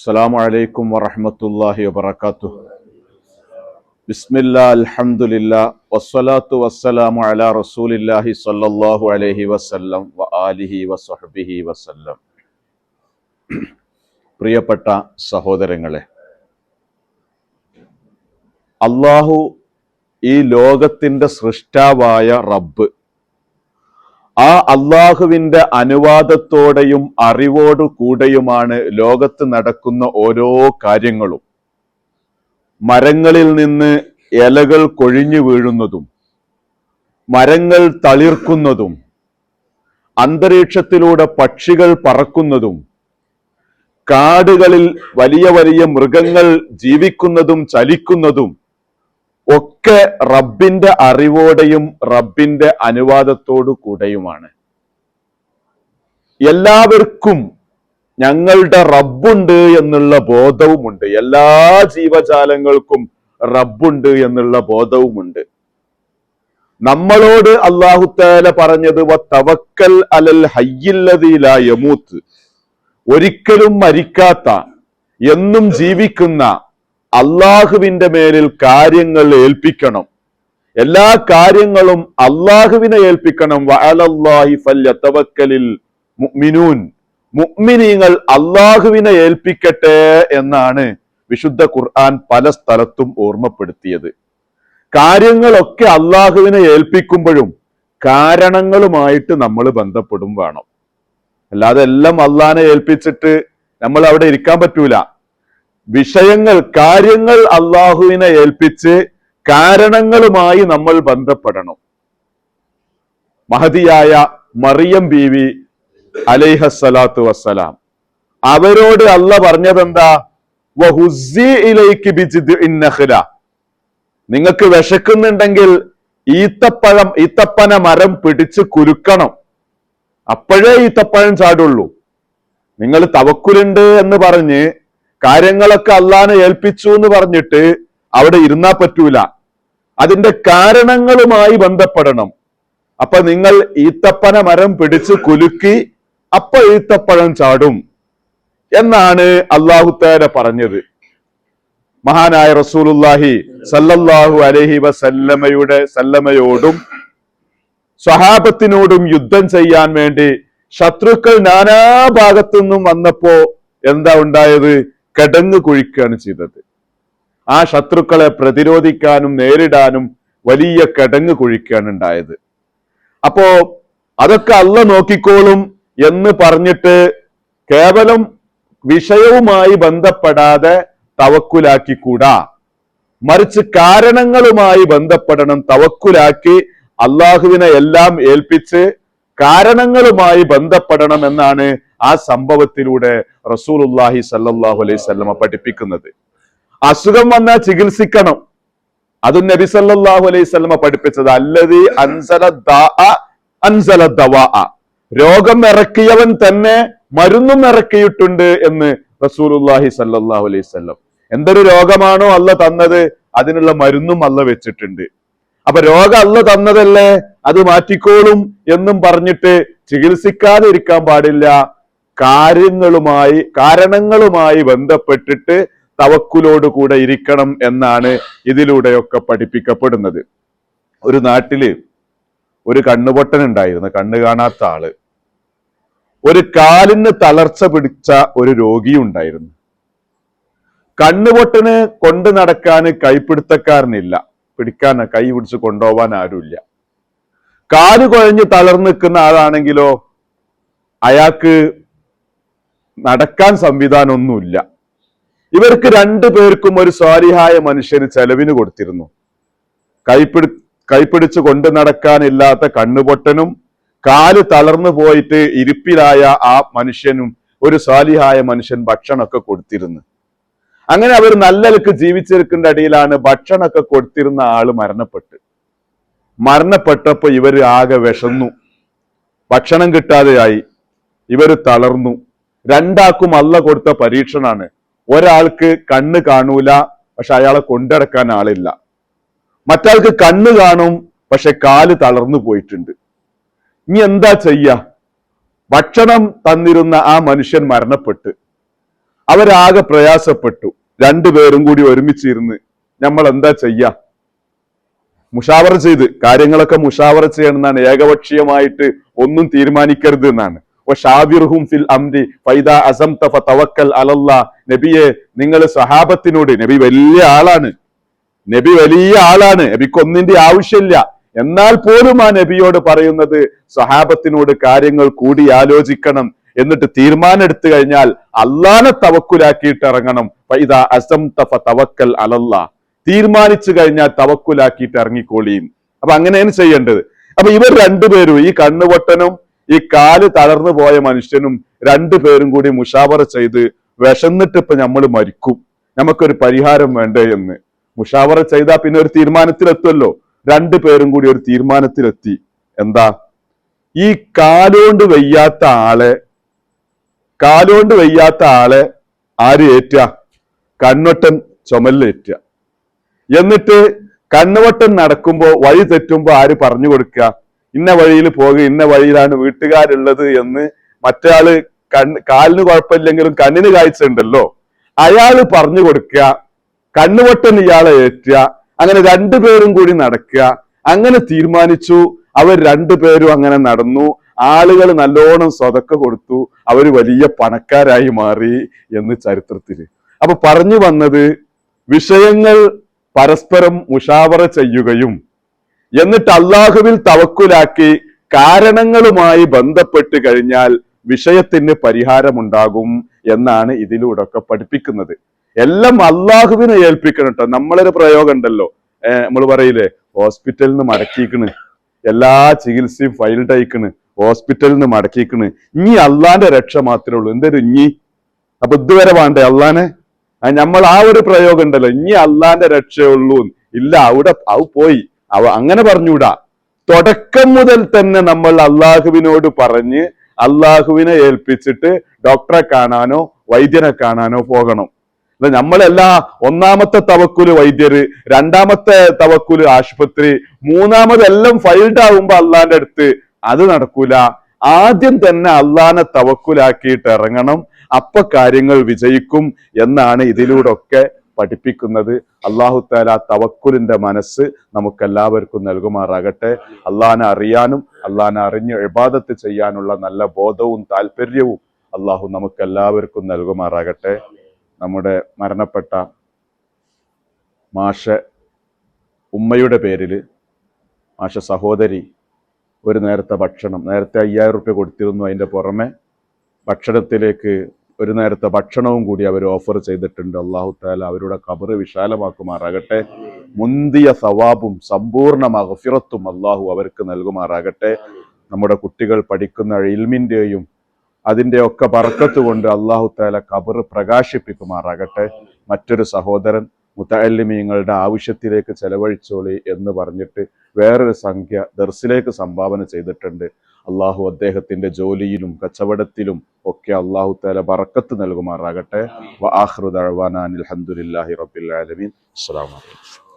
السلام عليكم ورحمة الله وبركاته بسم الله الحمد لله والصلاة والسلام على رسول الله صلى الله عليه وسلم وآله وصحبه وسلم പ്രിയപ്പെട്ട സഹോദരങ്ങളെ അള്ളാഹു ഈ ലോകത്തിന്റെ സൃഷ്ടാവായ റബ്ബ് ആ അള്ളാഹുവിന്റെ അനുവാദത്തോടെയും അറിവോടു കൂടെയുമാണ് ലോകത്ത് നടക്കുന്ന ഓരോ കാര്യങ്ങളും. മരങ്ങളിൽ നിന്ന് ഇലകൾ കൊഴിഞ്ഞു വീഴുന്നതും മരങ്ങൾ തളിർക്കുന്നതും അന്തരീക്ഷത്തിലൂടെ പക്ഷികൾ പറക്കുന്നതും കാടുകളിൽ വലിയ വലിയ മൃഗങ്ങൾ ജീവിക്കുന്നതും ചലിക്കുന്നതും ഒക്കെ റബ്ബിന്റെ അറിവോടെയും റബ്ബിന്റെ അനുവാദത്തോടു കൂടെയുമാണ്. എല്ലാവർക്കും ഞങ്ങളുടെ റബ്ബുണ്ട് എന്നുള്ള ബോധവുമുണ്ട്. എല്ലാ ജീവജാലങ്ങൾക്കും റബ്ബുണ്ട് എന്നുള്ള ബോധവുമുണ്ട്. നമ്മളോട് അള്ളാഹുത്താല പറഞ്ഞത് തവക്കൽ അലൽ ഹയ്യില്ലതില യമൂത്ത്. ഒരിക്കലും മരിക്കാത്ത എന്നും ജീവിക്കുന്ന അള്ളാഹുവിന്റെ മേലിൽ കാര്യങ്ങൾ ഏൽപ്പിക്കണം. എല്ലാ കാര്യങ്ങളും അള്ളാഹുവിനെ ഏൽപ്പിക്കണം. മുഅ്മിനൂൻ. മുഅ്മിനീങ്ങൾ അള്ളാഹുവിനെ ഏൽപ്പിക്കട്ടെ എന്നാണ് വിശുദ്ധ ഖുർആൻ പല സ്ഥലത്തും ഓർമ്മപ്പെടുത്തിയത്. കാര്യങ്ങളൊക്കെ അള്ളാഹുവിനെ ഏൽപ്പിക്കുമ്പോഴും കാരണങ്ങളുമായിട്ട് നമ്മൾ ബന്ധപ്പെടും വേണം. അല്ലാതെ എല്ലാം അള്ളാഹിനെ ഏൽപ്പിച്ചിട്ട് നമ്മൾ അവിടെ ഇരിക്കാൻ പറ്റൂല. വിഷയങ്ങൾ കാര്യങ്ങൾ അള്ളാഹുവിനെ ഏൽപ്പിച്ച് കാരണങ്ങളുമായി നമ്മൾ ബന്ധപ്പെടണം. മഹതിയായ മറിയം ബീവി അലൈഹസ്സലാത്തു വസ്സലാം. അവരോട് അല്ല പറഞ്ഞതെന്താ. നിങ്ങൾക്ക് വിശക്കുന്നുണ്ടെങ്കിൽ ഈത്തപ്പഴം ഈത്തപ്പന മരം പിടിച്ച് കുരുക്കണം അപ്പോഴേ ഈത്തപ്പഴം ചാടുള്ളൂ. നിങ്ങൾ തവക്കുലുണ്ട് എന്ന് പറഞ്ഞ് കാര്യങ്ങളൊക്കെ അള്ളാനെ ഏൽപ്പിച്ചു എന്ന് പറഞ്ഞിട്ട് അവിടെ ഇരുന്നാ പറ്റൂല. അതിന്റെ കാരണങ്ങളുമായി ബന്ധപ്പെടണം. അപ്പൊ നിങ്ങൾ ഈത്തപ്പന മരം പിടിച്ച് കുലുക്കി അപ്പൊ ഈത്തപ്പഴം ചാടും എന്നാണ് അള്ളാഹുത്തേര പറഞ്ഞത്. മഹാനായ റസൂലുല്ലാഹി സല്ലല്ലാഹു അലഹി വസല്ലമയുടെ സല്ലമയോടും സ്വഹാബത്തിനോടും യുദ്ധം ചെയ്യാൻ വേണ്ടി ശത്രുക്കൾ നാനാഭാഗത്തു നിന്നും വന്നപ്പോ എന്താ ഉണ്ടായത്? കിടങ്ങ് കുഴിക്കുകയാണ് ചെയ്തത്. ആ ശത്രുക്കളെ പ്രതിരോധിക്കാനും നേരിടാനും വലിയ കിടങ്ങ് കുഴിക്കുകയാണ് ഉണ്ടായത്. അപ്പോ അതൊക്കെ അല്ല നോക്കിക്കോളും എന്ന് പറഞ്ഞിട്ട് കേവലം വിഷയവുമായി ബന്ധപ്പെടാതെ തവക്കുലാക്കിക്കൂടാ. മറിച്ച് കാരണങ്ങളുമായി ബന്ധപ്പെടണം തവക്കുലാക്കി അള്ളാഹുവിനെ എല്ലാം ഏൽപ്പിച്ച് കാരണങ്ങളുമായി ബന്ധപ്പെടണം എന്നാണ് ആ സംഭവത്തിലൂടെ റസൂലുല്ലാഹി സല്ലല്ലാഹു അലൈഹി സ്വല്ലമ പഠിപ്പിക്കുന്നത്. അസുഖം വന്നാൽ ചികിത്സിക്കണം. അതും നബി സല്ലാഹു അലൈഹി സ്വല്ലമ പഠിപ്പിച്ചത് അല്ലതി അൻസല അൻസല രോഗം ഇറക്കിയവൻ തന്നെ മരുന്നും ഇറക്കിയിട്ടുണ്ട് എന്ന് റസൂലുല്ലാഹി സല്ലല്ലാഹു അലൈഹി സ്വല്ലം എന്തൊരു രോഗമാണോ അല്ല തന്നത് അതിനുള്ള മരുന്നും അല്ല വെച്ചിട്ടുണ്ട്. അപ്പൊ രോഗം അല്ല തന്നതല്ലേ? അത് മാറ്റിക്കോളും എന്നും പറഞ്ഞിട്ട് ചികിത്സിക്കാതെ ഇരിക്കാൻ പാടില്ല. കാര്യങ്ങളുമായി കാരണങ്ങളുമായി ബന്ധപ്പെട്ടിട്ട് തവക്കുലോട് കൂടെ ഇരിക്കണം എന്നാണ് ഇതിലൂടെയൊക്കെ പഠിപ്പിക്കപ്പെടുന്നത്. ഒരു നാട്ടിൽ ഒരു കണ്ണുപൊട്ടൻ ഉണ്ടായിരുന്നു കണ്ണു കാണാത്ത ആൾ. ഒരു കാലിന് തളർച്ച പിടിച്ച ഒരു രോഗി ഉണ്ടായിരുന്നു കണ്ണുപൊട്ടന് കൊണ്ട് നടക്കാൻ കൈപ്പിടുത്തക്കാരനില്ല പിടിക്കാൻ കൈ പിടിച്ച് കൊണ്ടുപോവാൻ ആരുമില്ല. കാൽ കുഴഞ്ഞ് തളർന്നു നിൽക്കുന്ന ആളാണെങ്കിലോ അയാൾക്ക് നടക്കാൻ സംവിധാനമൊന്നുമില്ല. ഇവർക്ക് രണ്ടു പേർക്കും ഒരു സ്വാരിഹായ മനുഷ്യന് ചെലവിന് കൊടുത്തിരുന്നു. കൈപ്പിടി കൈപ്പിടിച്ച് കൊണ്ടു നടക്കാനില്ലാത്ത കണ്ണുപൊട്ടനും കാൽ തളർന്നു പോയിട്ട് ഇരിപ്പിലായ ആ മനുഷ്യനും ഒരു സ്വാലിഹായ മനുഷ്യൻ ഭക്ഷണമൊക്കെ കൊടുത്തിരുന്നു. അങ്ങനെ അവർ നല്ലലക്ക് ജീവിച്ചിരിക്കേണ്ട അടിയിലാണ് ഭക്ഷണമൊക്കെ കൊടുത്തിരുന്ന ആൾ മരണപ്പെട്ട്. മരണപ്പെട്ടപ്പോ ഇവർ ആകെ വിഷന്നു ഭക്ഷണം കിട്ടാതെയായി. ഇവർ തളർന്നു. രണ്ടാക്കും അല്ല കൊടുത്ത പരീക്ഷണാണ്. ഒരാൾക്ക് കണ്ണ് കാണൂല പക്ഷെ അയാളെ കൊണ്ടടക്കാൻ ആളില്ല. മറ്റാൾക്ക് കണ്ണ് കാണും പക്ഷെ കാൽ തളർന്നു പോയിട്ടുണ്ട്. ഇനി എന്താ ചെയ്യ? ഭക്ഷണം തന്നിരുന്ന ആ മനുഷ്യൻ മരണപ്പെട്ട്. അവരാകെ പ്രയാസപ്പെട്ടു. രണ്ടുപേരും കൂടി ഒരുമിച്ചിരുന്ന് നമ്മൾ എന്താ ചെയ്യ? മുഷാവറ ചെയ്ത്. കാര്യങ്ങളൊക്കെ മുഷാവറ ചെയ്യണമെന്നാണ് ഏകപക്ഷീയമായിട്ട് ഒന്നും തീരുമാനിക്കരുത് എന്നാണ്. ഫിൽ അസംത അലല്ലാ. നബിയെ നിങ്ങൾ സഹാബത്തിനോട് നബി വലിയ ആളാണ്. നബി വലിയ ആളാണ്. നബിക്ക് ഒന്നിന്റെ ആവശ്യമില്ല. എന്നാൽ പോലും ആ നബിയോട് പറയുന്നത് സഹാബത്തിനോട് കാര്യങ്ങൾ കൂടി ആലോചിക്കണം എന്നിട്ട് തീരുമാനം എടുത്തു കഴിഞ്ഞാൽ അള്ളാനെ തവക്കുലാക്കിയിട്ട് ഇറങ്ങണം. ഫൈദ തഫ തവക്കൽ അലല്ലാ. തീരുമാനിച്ചു കഴിഞ്ഞാൽ തവക്കുലാക്കിയിട്ട് ഇറങ്ങിക്കോളിയും അപ്പൊ അങ്ങനെയാണ് ചെയ്യേണ്ടത്. അപ്പൊ ഇവർ രണ്ടുപേരും ഈ കണ്ണുപൊട്ടനും ഈ കാൽ തളർന്നു പോയ മനുഷ്യനും രണ്ടു പേരും കൂടി മുഷാവറ ചെയ്ത് വിശന്നിട്ട് ഇപ്പൊ നമ്മൾ മരിക്കും. നമുക്കൊരു പരിഹാരം വേണ്ടേ എന്ന്. മുഷാവറ ചെയ്താൽ പിന്നെ ഒരു തീരുമാനത്തിലെത്തുമല്ലോ രണ്ടു പേരും കൂടി ഒരു തീരുമാനത്തിലെത്തി. എന്താ? ഈ കാലുകൊണ്ട് വെയ്യാത്ത ആളെ കാലുകൊണ്ട് വെയ്യാത്ത ആളെ ആര് ഏറ്റ? കണ്ണൊട്ടൻ ചുമലിലേറ്റുക എന്നിട്ട് കണ്ണുവട്ടം നടക്കുമ്പോ വഴി തെറ്റുമ്പോ ആര് പറഞ്ഞു കൊടുക്കുക ഇന്ന വഴിയിൽ പോകുക ഇന്ന വഴിയിലാണ് വീട്ടുകാരുള്ളത് എന്ന് മറ്റേയാൾ കണ്ണ് കാലിന് കുഴപ്പമില്ലെങ്കിലും കണ്ണിന് കാഴ്ച ഉണ്ടല്ലോ അയാൾ പറഞ്ഞു കൊടുക്കുക കണ്ണുവട്ടൻ ഇയാളെ ഏറ്റുക അങ്ങനെ രണ്ടുപേരും കൂടി നടക്കുക. അങ്ങനെ തീരുമാനിച്ചു. അവർ രണ്ടുപേരും അങ്ങനെ നടന്നു. ആളുകൾ നല്ലോണം സ്വതക്ക കൊടുത്തു. അവർ വലിയ പണക്കാരായി മാറി എന്ന് ചരിത്രത്തിൽ. അപ്പൊ പറഞ്ഞു വന്നത് വിഷയങ്ങൾ പരസ്പരം മുഷാവറ ചെയ്യുകയും എന്നിട്ട് അള്ളാഹുവിൽ തവക്കുലാക്കി കാരണങ്ങളുമായി ബന്ധപ്പെട്ട് കഴിഞ്ഞാൽ വിഷയത്തിന് പരിഹാരമുണ്ടാകും എന്നാണ് ഇതിലൂടെ ഒക്കെ പഠിപ്പിക്കുന്നത്. എല്ലാം അള്ളാഹുവിനെ ഏൽപ്പിക്കണം കേട്ടോ. നമ്മളൊരു പ്രയോഗം ഉണ്ടല്ലോ. നമ്മൾ പറയില്ലേ ഹോസ്പിറ്റലിൽ നിന്ന് മടക്കിക്കണ് എല്ലാ ചികിത്സയും ഫൈൽഡ് അയക്കണ് ഹോസ്പിറ്റലിൽ നിന്ന് മടക്കിക്കണ് ഇനി അള്ളാന്റെ രക്ഷ മാത്രമേ ഉള്ളൂ. എന്തൊരു ഇഞ്ഞി അപ്പൊ ഇതുവരെ വേണ്ടേ അള്ളാനെ? നമ്മൾ ആ ഒരു പ്രയോഗം ഉണ്ടല്ലോ. ഇനി അള്ളാന്റെ രക്ഷയുള്ളൂ ഇല്ല അവിടെ അത് പോയി. അവ അങ്ങനെ പറഞ്ഞൂടാ തുടക്കം മുതൽ തന്നെ നമ്മൾ അള്ളാഹുവിനോട് പറഞ്ഞ് അള്ളാഹുവിനെ ഏൽപ്പിച്ചിട്ട് ഡോക്ടറെ കാണാനോ വൈദ്യനെ കാണാനോ പോകണം. നമ്മളെല്ലാ ഒന്നാമത്തെ തവക്കുൽ വൈദ്യര് രണ്ടാമത്തെ തവക്കുൽ ആശുപത്രി മൂന്നാമതെല്ലാം ഫൈൽഡ് ആവുമ്പോ അള്ളാന്റെ അടുത്ത് അത് നടക്കൂല. ആദ്യം തന്നെ അള്ളാനെ തവക്കുലാക്കിയിട്ട് ഇറങ്ങണം. അപ്പൊ കാര്യങ്ങൾ വിജയിക്കും എന്നാണ് ഇതിലൂടെ ഒക്കെ പഠിപ്പിക്കുന്നത് അള്ളാഹു താല തവക്കുലിന്റെ മനസ്സ് നമുക്കെല്ലാവർക്കും നൽകുമാറാകട്ടെ. അള്ളഹാനെ അറിയാനും അള്ളഹാനെ അറിഞ്ഞ് ഇബാദത്ത് ചെയ്യാനുള്ള നല്ല ബോധവും താല്പര്യവും അള്ളാഹു നമുക്കെല്ലാവർക്കും നൽകുമാറാകട്ടെ. നമ്മുടെ മരണപ്പെട്ട മാഷ ഉമ്മയുടെ പേരിൽ മാഷ സഹോദരി ഒരു നേരത്തെ ഭക്ഷണം നേരത്തെ അയ്യായിരം റുപ്യ കൊടുത്തിരുന്നു അതിന്റെ പുറമെ ഭക്ഷണത്തിലേക്ക് ഒരു നേരത്തെ ഭക്ഷണവും കൂടി അവർ ഓഫർ ചെയ്തിട്ടുണ്ട്. അള്ളാഹു താല അവരുടെ കബറ് വിശാലമാക്കുമാറാകട്ടെ. മുന്തിയ സവാബും സമ്പൂർണ മഹഫിറത്തും അള്ളാഹു അവർക്ക് നൽകുമാറാകട്ടെ. നമ്മുടെ കുട്ടികൾ പഠിക്കുന്ന ഇൽമിന്റെയും അതിന്റെ ഒക്കെ പറക്കത്തുകൊണ്ട് അള്ളാഹു താല കബറ് പ്രകാശിപ്പിക്കുമാറാകട്ടെ. മറ്റൊരു സഹോദരൻ മുത്തല്ലിമീങ്ങളുടെ ആവശ്യത്തിലേക്ക് ചെലവഴിച്ചോളി എന്ന് പറഞ്ഞിട്ട് വേറൊരു സംഖ്യ ദർസിലേക്ക് സംഭാവന ചെയ്തിട്ടുണ്ട്. അള്ളാഹു അദ്ദേഹത്തിന്റെ ജോലിയിലും കച്ചവടത്തിലും ഒക്കെ അള്ളാഹു താല ബറക്കത്ത് നൽകുമാറാകട്ടെ. വ ആഹ്റുദ് അഹ്വാനാൻ അലഹമുല്ലാഹി അസ്സലാമു അലൈക്കും.